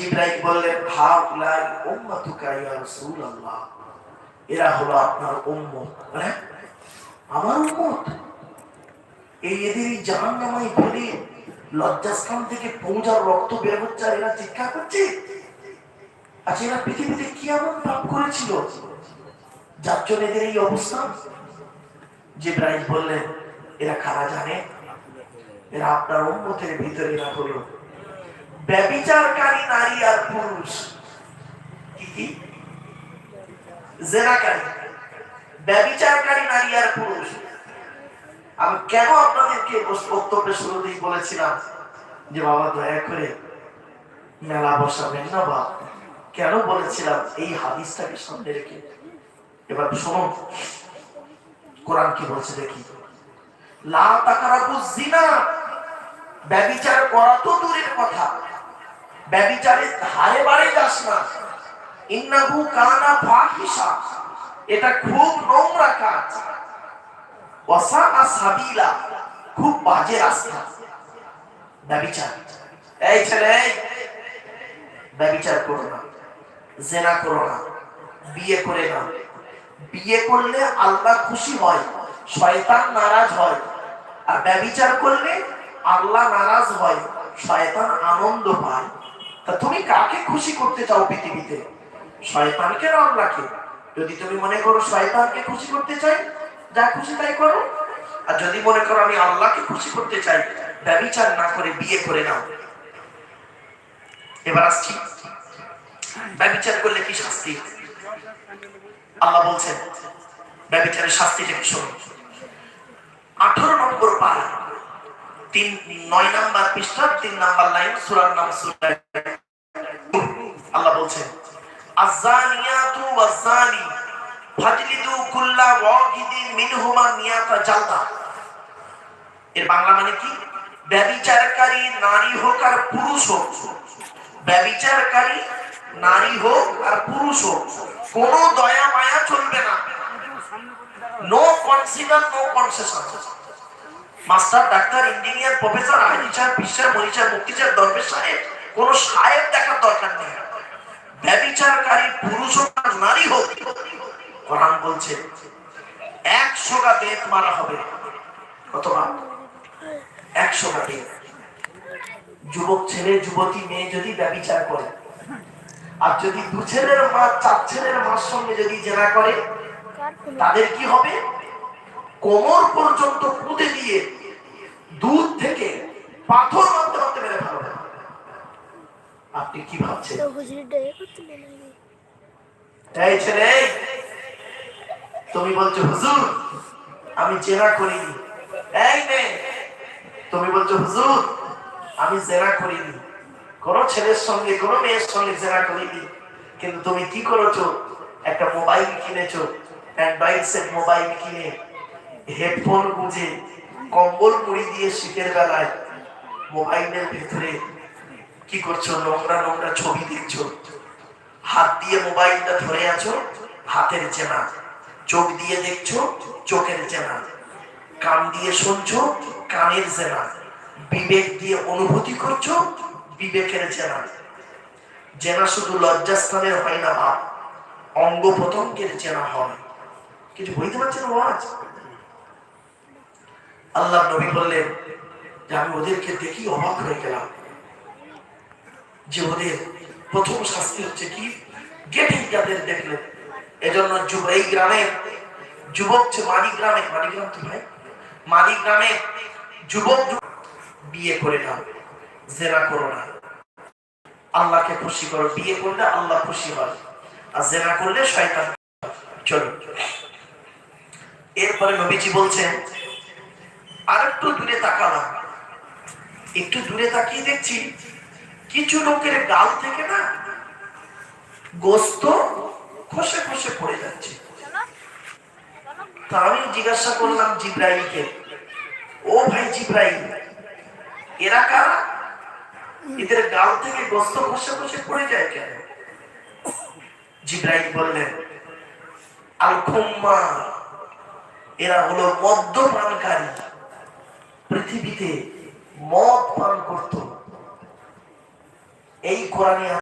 জিব্রাইল বললেন হাউলাই উম্মাতুকা ইয়া রাসূলুল্লাহ? এরা হলো আপনার উম্মত। আমার উম্মত? এই এদেরই জাহান্নামাই বলে, লজ্জাস্থান থেকে পৌঁছার রক্ত বের হচ্ছে এরা চিৎকার করছে? আচ্ছা এরা পৃথিবীতে কি এমন পাপ করেছিল? যার জন্য এদের এই অবস্থা? জিব্রাইল বললেন, এরা খারা জানে? এরা আপনার উম্মতের ভিতরে এরা হলো ব্যবিচারকারী নারী আর পুরুষ। কি কি? জেনাকারী। ব্যবিচারকারী নারী আর পুরুষ। আমি কেন আপনাদেরকে বক্তব্যের শুরুতেই বলেছিলাম যে বাবা দয়া করে মেলা বসাবেন না বা কেন বলেছিলাম? এই হাদিসটাকে সামনে রেখে। এবার শুনুন কোরআন কি বলছে দেখি। লা তাকারাবু জিনা। ব্যভিচার করা তো দূরের কথা। ব্যভিচারের ধারে বাড়ে যাস না। ইন্নাহু কানা ফাহিশা। এটা খুব নোংরা কাজ। খুব বাজে রাস্তা। ব্যভিচার এই ছেলে এই, ব্যভিচার করো না। জেনা করো না। বিয়ে করে না বিয়ে করলে আল্লাহ খুশি হয় শয়তান নারাজ হয়। আর ব্যভিচার করলে আল্লাহ নারাজ হয় শয়তান আনন্দ পায়। তা তুমি কাকে খুশি করতে চাও পৃথিবীতে? শয়তানকে না আল্লাহকে যদি তুমি মনে করো শয়তানকে খুশি করতে চাই, যা খুশি তাই করো। আর যদি মনে করো আমি আল্লাহকে খুশি করতে চাই ব্যভিচার না করে বিয়ে করে নাও। এবার আসছি। ব্যভিচার করলে কি শাস্তি? আল্লাহ বলছেন ব্যভিচারের শাস্তিটা কি শোনো? তিন, নয় নাম্বার পৃষ্ঠা, তিন নাম্বার লাইন, সুরার নাম সুরা। আল্লাহ বলছেন, আজানিয়াতু ওয়াজানি ফাজলিদু কুল্লা ওয়াহিদিন মিনহুমা মিয়াতা জালদা। এর বাংলা মানে কি? ব্যভিচারকারী নারী হোক আর পুরুষ হোক ব্যভিচারকারী নারী হোক আর পুরুষ হোক, কোনো দয়া মায়া চলবে না। No consider no concession master, doctor, engineer, professor আইনিচার বিশ্বের মনীষার মুক্তিচার দরবেশ সাহেব, কোন সাহেব দেখার দরকার নেই। ব্যবিচারকারী পুরুষ হোক নারী হোক, কোরআন বলছে, একশো গা বেত মারা হবে। কতবার একশো গা বেত যুবক ছেলে, যুবতী মেয়ে যদি ব্যবিচার করে, আর যদি দু ছেলের মা, চার ছেলের মার সঙ্গে যদি জেনা করে, তাদের কি হবে? কোমর পর্যন্ত পুঁতে দিয়ে দূর থেকে পাথর মারতে মারতে মেরে ফেলবে আপনি কি ভাবছেন? এই ছেলে তুমি বলছো হুজুর আমি জেনা করিনি। এই মেয়ে তুমি বলছো হুজুর আমি জেরা করিনি। কোন ছেলের সঙ্গে কোন মেয়ের সঙ্গে জেরা করিনি। কিন্তু তুমি কি করেছ? একটা মোবাইল কিনেছো অ্যান্ড্রয়েড সেট মোবাইল কিনে হেডফোন গুঁজে কম্বল মুড়ি দিয়ে শীতের বেলায় মোবাইলের ভেতরে কি করছ? নোংরা নোংরা ছবি দেখছ? হাত দিয়ে মোবাইলটা ধরে আছো? হাতের চেনা। চোখ দিয়ে দেখছ? চোখের চেনা। কান দিয়ে শুনছো? কানের চেনা। বিবেক দিয়ে অনুভূতি করছ? বিবেকের চেনা। চেনা শুধু লজ্জাস্থানের হয় না ভাব। অঙ্গ প্রত্যঙ্গের চেনা হয়। কিছু বুঝতে পারছেন আওয়াজ আল্লাহ নবী বললেন, যে আমি ওদেরকে দেখি অবাক হয়ে গেলাম যে ওদের প্রথম শাস্তি হচ্ছে কি? গেটে যাদের দেখলে। এজন্য যুব এই গ্রামের যুবক যে মালি গ্রামে গ্রাম তো ভাই মালি গ্রামে যুবক বিয়ে করে নাও জেনা করো না। আল্লাহকে খুশি করো, বিয়ে করলে আল্লাহ খুশি হয়, আর জেনা করলে শয়তান চলো। এরপরে নবীজি বলছেন আর একটু দূরে তাকালাম। একটু দূরে তাকিয়ে দেখছি কিছু লোকের গাল থেকে না গোস্ত খসে খসে পড়ে যাচ্ছে। তা আমি জিজ্ঞাসা করলাম জিব্রাইলকে, ও ভাই জিব্রাইল, এরা কারা? এদের গাল থেকে গোস্ত খসে খসে পড়ে যায় কেন? জিব্রাইল বললেন আল খুম্মা এরা হলো মদ্যপানকারী। পৃথিবীতে মদ পান করত। এই কোরআনে